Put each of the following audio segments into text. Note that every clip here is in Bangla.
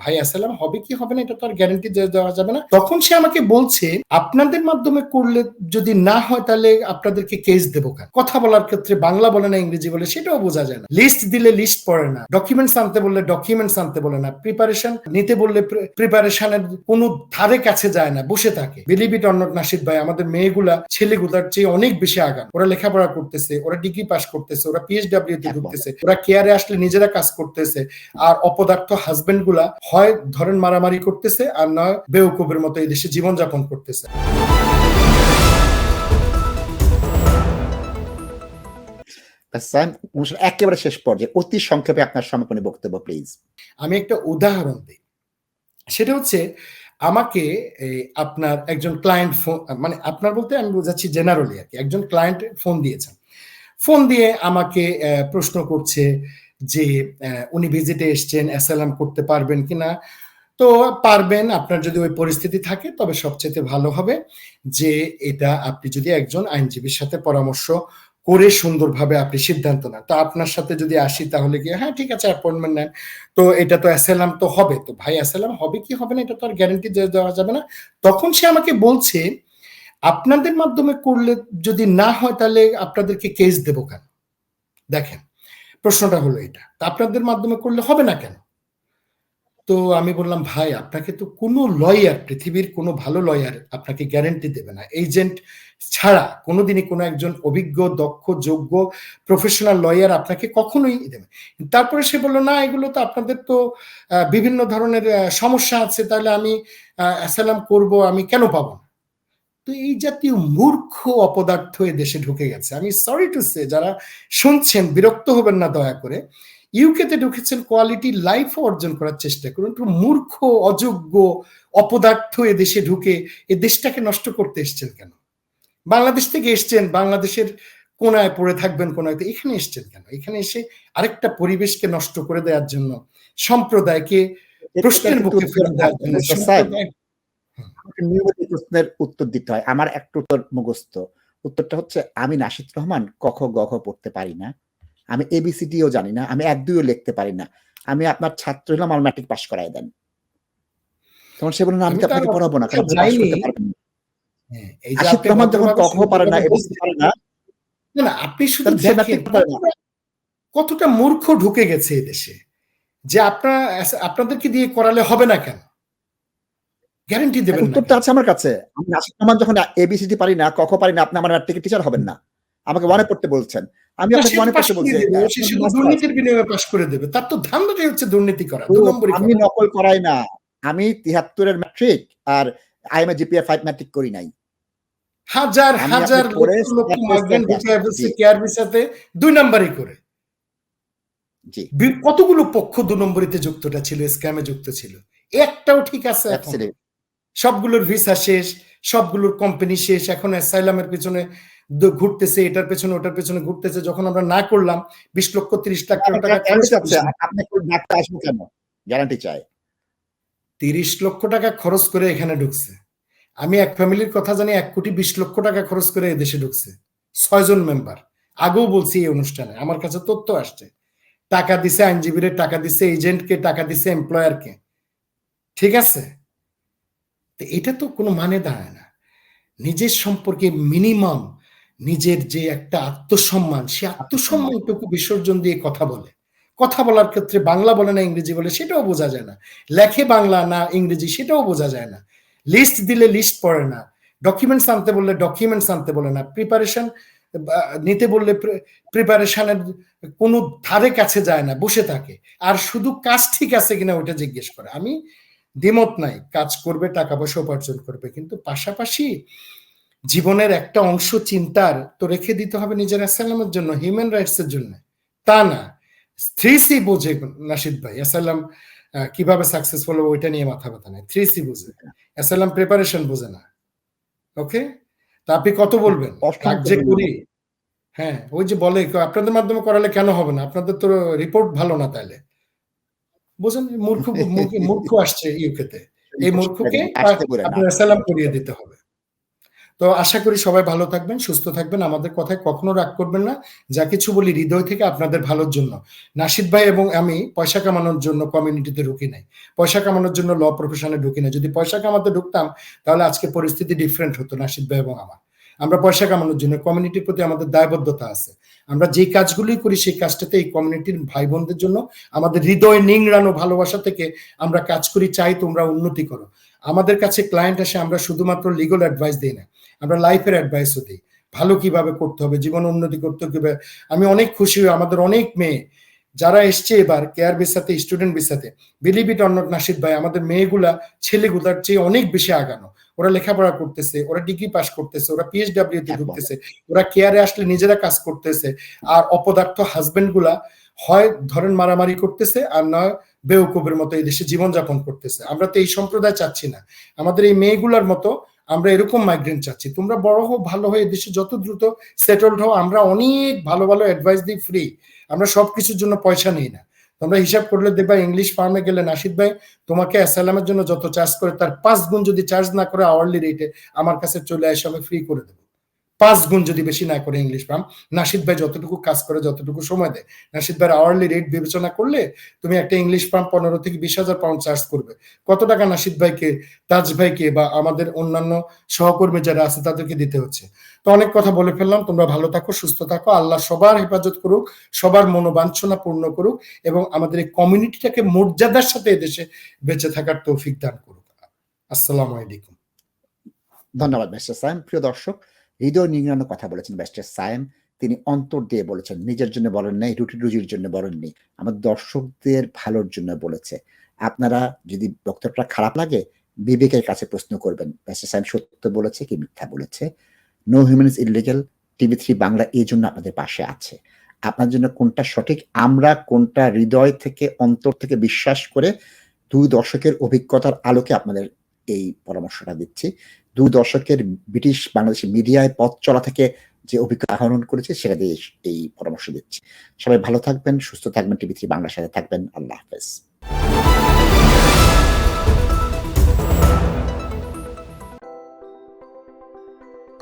ভাই আসসালাম হবে কি হবে না এটা তো আর গ্যারান্টি দেওয়া যাবে না। তখন সে আমাকে বলছে আপনাদের মাধ্যমে করলে যদি না হয় তাহলে আপনাদেরকে কেস দেবো কেন? কথা বলার ক্ষেত্রে বাংলা বলে না ইংরেজি বলে সেটাও বোঝা যায় না। লিস্ট দিলে লিস্ট পড়ে না। ডকুমেন্টস আনতে বললে ডকুমেন্টস আনতে বলে না। প্রিপারেশন নিতে বললে প্রিপারেশনের কোনো ধারে কাছে যায় না বসে থাকে। বিলিভ ইট নাসিদ ভাই আমাদের মেয়েগুলা ছেলেগুলার চেয়ে অনেক বেশি আগাম। ওরা লেখাপড়া করতেছে ওরা ডিগ্রি পাস করতেছে ওরা পিএইচডাব্লিউ তে। ঢুকতেছে ওরা কেয়ারে আসলে নিজেরা কাজ করতেছে। আর অপদার্থ হাজবেন্ডগুলা হয় ধরেন মারামারি করতেছে আর নয় বেউকুবের মতো এই দেশে জীবনযাপন করতেছে। অনুষ্ঠান একেবারে শেষ পর্যায়ে অতি সংক্ষেপে আপনার সমাপনী বক্তব্য প্লিজ আমি একটা উদাহরণ দিই। সেটা হচ্ছে আমাকে আপনার একজন ক্লায়েন্ট ফোন মানে আপনার বলতে আমি বোঝাচ্ছি জেনারেলি আর কি। একজন ক্লায়েন্ট ফোন দিয়েছেন। ফোন দিয়ে আমাকে আহ, প্রশ্ন করছে যে উনি ভিজিটে এসছেন অ্যাসালাম করতে পারবেন কিনা, তো পারবেন। আপনার যদি ওই পরিস্থিতি থাকে, তবে সবচেয়ে ভালো হবে যে, এটা আপনি যদি একজন আইনজীবীর সাথে পরামর্শ করে সুন্দরভাবে আপনি সিদ্ধান্ত নেন। তো আপনার সাথে যদি আসি, তাহলে কি হ্যাঁ ঠিক আছে অ্যাপয়েন্টমেন্ট নেন। তো এটা তো অ্যাসালাম তো হবে। তো ভাই অ্যাসালাম হবে কি হবে না, এটা তো আর গ্যারান্টি দেওয়া যাবে না। তখন সে আমাকে বলছে, আপনাদের মাধ্যমে করলে যদি না হয়, তাহলে আপনাদেরকে কেস দেবো কেন? দেখেন প্রশ্নটা হলো এটা। তা আপনাদের মাধ্যমে করলে হবে না কেন? তো আমি বললাম, ভাই, আপনাকে তো কোনো লয়ার পৃথিবীর কোনো ভালো লয়ার আপনাকে গ্যারেন্টি দেবে না। এজেন্ট ছাড়া কোনোদিনই কোনো একজন অভিজ্ঞ, দক্ষ, যোগ্য প্রফেশনাল লয়ার আপনাকে কখনোই দেবে তারপরে সে বলল, না, এগুলো তো আপনাদের তো বিভিন্ন ধরনের সমস্যা আছে। তাহলে আমি অ্যাসালাম করব, আমি কেন পাবো না? তো এই জাতীয় মূর্খ অপদার্থ এ দেশে ঢুকে গেছে। আমি সরি টু সে যারা শুনছেন বিরক্ত হবেন না দয়া করে। ইউকেতে ঢুকেছেন কোয়ালিটি লাইফ অর্জন করার চেষ্টা করুন। একটু মূর্খ অযোগ্য অপদার্থ এ দেশে ঢুকে এ দেশটাকে নষ্ট করতে এসছেন কেন? বাংলাদেশ থেকে এসছেন বাংলাদেশের কোনায় পড়ে থাকবেন কোনায় এখানে এসছেন কেন? এখানে এসে আরেকটা পরিবেশকে নষ্ট করে দেওয়ার জন্য সম্প্রদায়কে প্রশ্নের মুখে ফেলে দেওয়ার জন্য নিয়মিত প্রশ্নের উত্তর দিতে হয়। আমার একটু উত্তর মুখস্থ। উত্তরটা হচ্ছে আমি নাসিদ রহমান কখ গখ পড়তে পারি না। আমি এবিসিডিও জানি না। আমি এক দুইও লিখতে পারি না। আমি আপনার ছাত্র হলাম আমার ম্যাট্রিক পাস করাই দেন। তখন সে বলল না আমি তো আপনাকে পড়াবো না? কারণ। হ্যাঁ, নাসিদ আপনি রহমান যখন কখ পারে না পারে না। না আপনি শুধু কতটা- মূর্খ ঢুকে গেছে এই দেশে। যে আপনার আপনাদেরকে দিয়ে করালে হবে না কেন? গ্যারান্টি দেবেন উত্তরটা আছে আমার কাছে। আমি রহমান যখন এবিসিডি পারি না কখ পারি না আপনি আমার টিচার হবেন না। আমাকে ওয়ানে পড়তে বলছেন। আমি আপনাকে ওয়ানে পড়তে বলছি। দুর্নীতির বিনিময়ে পাশ করে দেবে। তার তো ধান্দাটাই হচ্ছে দুর্নীতি করা আমি নকল করাই না। আমি তিহাত্তরের ম্যাট্রিক আর আইএমএ জিপিএ ফাইভ ম্যাট্রিক করি নাই। হাজার হাজার লক্ষ মাইগ্রেন্ট কেয়ার ভিসাতে দুই নাম্বারই করে। জি। কতগুলো পক্ষ দু নম্বরিতে যুক্তটা ছিল স্ক্যামে যুক্ত ছিল? একটাও ঠিক আছে এখন. সবগুলোর ভিসা শেষ সবগুলোর কোম্পানি শেষ এখন অ্যাসাইলামের পেছনে ঘুরতেছে এটার পেছনে ওটার পেছনে ঘুরতেছে যখন আমরা না করলাম বিশ লক্ষ তিরিশ লাখ টাকা আসব কেন? গ্যারান্টি চাই। তিরিশ লক্ষ টাকা খরচ করে এখানে ঢুকছে। আমি এক ফ্যামিলির কথা জানি এক কোটি বিশ লক্ষ টাকা খরচ করে এদেশে ঢুকছে। ছয়জন মেম্বার আগেও বলছি এই অনুষ্ঠানে আমার কাছে তথ্য আসছে। টাকা দিছে আইনজীবীরে টাকা দিছে এজেন্টকে টাকা দিছে এমপ্লয়ারকে ঠিক আছে? তো এটা তো কোনো মানে দাঁড়ায় না। নিজের সম্পর্কে মিনিমাম নিজের যে একটা আত্মসম্মান সে আত্মসম্মানটুকু বিসর্জন দিয়ে কথা বলে। কথা বলার ক্ষেত্রে বাংলা বলে না ইংরেজি বলে সেটাও বোঝা যায় না। লেখে বাংলা না ইংরেজি সেটাও বোঝা যায় না। লিস্ট দিলে লিস্ট পড়ে না। ডকুমেন্টস আনতে বললে ডকুমেন্টস আনতে বলে না। প্রিপারেশন নিতে বললে প্রিপারেশনের কোনো ধারে কাছে যায় না বসে থাকে। আর শুধু কাজ ঠিক আছে কিনা ওটা জিজ্ঞেস করে। আমি দ্বিমত নাই কাজ করবে টাকা পয়সা উপার্জন করবে। কিন্তু পাশাপাশি জীবনের একটা অংশ চিন্তার তো রেখে দিতে হবে নিজের অ্যাসালামের জন্য হিউম্যান রাইটস এর জন্য। তা না থ্রি সি বোঝে নাসিদ ভাই অ্যাসালাম কীভাবে সাকসেসফুল হবে ওইটা নিয়ে মাথা ব্যথা নেই। থ্রি সি বুঝে অ্যাসালাম প্রিপারেশন বোঝে না। ওকে তা আপনি কত বলবেন? যে করি? হ্যাঁ ওই যে বলে আপনাদের মাধ্যমে করালে কেন হবে না? আপনাদের তো রিপোর্ট ভালো না তাইলে। বোঝেন মূর্খ মূর্খ- আসছে ইউকেতে এই মূর্খকে আপনার সালাম করিয়ে দিতে হবে তো আশা করি সবাই ভালো থাকবেন, সুস্থ থাকবেন। আমাদের কথায় কখনো রাগ করবেন না। যা কিছু বলি হৃদয় থেকে আপনাদের ভালোর জন্য। নাশিদ ভাই এবং আমি পয়সা কামানোর জন্য কমিউনিটিতে ঢুকি নাই। পয়সা কামানোর জন্য ল প্রফেশনে ঢুকি নাই। যদি পয়সা কামাতে ঢুকতাম তাহলে আজকে পরিস্থিতি ডিফারেন্ট হতো নাসিদ ভাই এবং আমার। আমরা পয়সা কামানোর জন্য কমিউনিটির প্রতি আমাদের দায়বদ্ধতা আছে। আমরা যেই কাজগুলোই করি সেই কাজটাতে এই কমিউনিটির ভাই-বোনদের জন্য আমাদের হৃদয় নিংড়ানো ভালোবাসা থেকে আমরা কাজ করি চাই তোমরা উন্নতি করো। আমাদের কাছে ক্লায়েন্ট আসে আমরা শুধুমাত্র লিগ্যাল অ্যাডভাইস দিই না। আমরা লাইফের অ্যাডভাইসও দিই ভালো কীভাবে করতে হবে, জীবনে উন্নতি করতে কীভাবে আমি অনেক খুশি হই আমাদের অনেক মেয়ে যারা এসছে এবার কেয়ার ভিসাতে, student ভিসাতে believe it or not Nashid ভাই আমাদের মেয়েগুলা ছেলেগুলার চেয়ে অনেক বেশি আগানো। ওরা লেখাপড়া করতেছে, ওরা ডিগ্রি পাস করতেছে, ওরা পিএইচডব্লিউ তে। ঢুকতেছে, ওরা কেয়ারে আসলে নিজেরা কাজ করতেছে। আর অপদার্থ হাসব্যান্ডগুলা হয় ধরেন মারামারি করতেছে আর নয় বেওকুবের মতো এই দেশে জীবনযাপন করতেছে। আমরা তো এই সম্প্রদায় চাচ্ছি না। আমাদের এই মেয়েগুলার মতো আমরা এরকম মাইগ্রেন্ট চাচ্ছি। তোমরা বড় হোক ভালো হয়ে দেশে যত দ্রুত সেটেলড হও আমরা অনেক ভালো, ভালো অ্যাডভাইস দিই ফ্রি। আমরা সব কিছুর জন্য পয়সা নিই না। তোমরা হিসাব করলে দেখবা ইংলিশ ফার্মে গেলে নাসিদ ভাই তোমাকে অ্যাসাইলামের জন্য যত চার্জ করে তার পাঁচ গুণ যদি চার্জ না করে আওয়ারলি রেটে আমার কাছে চলে আসে আমি ফ্রি করে দেব। ৫ গুণ যদি বেশি না করে ইংলিশ ফার্ম নাশিদ ভাই যতটুকু কাজ করে যতটুকু সময় দেয়। নাশিদ ভাইয়ের আওয়ারলি রেট বিবেচনা করলে তুমি একটা ইংলিশ ফার্ম ১৫ থেকে ২০,০০০ পাউন্ড চার্জ করবে। কত টাকা নাশিদ ভাইকে, তাজ ভাইকে বা আমাদের অন্যান্য সহকর্মী যারা আছে তাদেরকে দিতে হচ্ছে। তো অনেক কথা বলে ফেললাম। তোমরা ভালো থাকো, সুস্থ থাকো। আল্লাহ সবার হেফাজত করুক, সবার মনোবাঞ্ছনা পূর্ণ করুক এবং আমাদের এই কমিউনিটিটাকে মর্যাদার সাথে এদেশে বেঁচে থাকার তৌফিক দান করুক। আসসালামু আলাইকুম। ধন্যবাদ ব্যারিস্টার সায়েম। প্রিয় দর্শক, হৃদয় নিংড়ানো কথা বলেছেন ব্যারিস্টার সায়েম। তিনি অন্তর দিয়ে বলেছেন। নিজের জন্য বলেন নাই, রুটি-রুজির জন্য বলেননি। আমার দর্শকদের ভালোর জন্য বলেছে। আপনারা যদি বক্তব্যটা খারাপ লাগে বিবেকের কাছে প্রশ্ন করবেন। ব্যারিস্টার সায়েম সত্য বলেছে কি মিথ্যা বলেছে। No human is illegal TV three Bangla এই জন্য আপনাদের পাশে আছে। আপনার জন্য কোনটা সঠিক আমরা কোনটা হৃদয় থেকে অন্তর থেকে বিশ্বাস করে দুই দশকের অভিজ্ঞতার আলোকে আপনাদের এই পরামর্শটা দিচ্ছি। ২ দশকের ব্রিটিশ বাংলাদেশী মিডিয়ায় পথ চলা থেকে যে অভিজ্ঞতা আহরণ করেছি সেটা দিয়ে এই পরামর্শ দিচ্ছি। সবাই ভালো থাকবেন, সুস্থ থাকবেন, টিভি থ্রি বাংলার সাথে থাকবেন। আল্লাহ হাফেজ।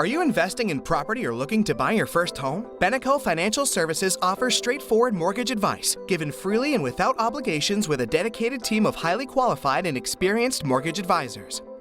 Are you investing in property or looking to buy your first home? Beneco Financial Services offers straightforward mortgage advice, given freely and without obligations with a dedicated team of highly qualified and experienced mortgage advisors.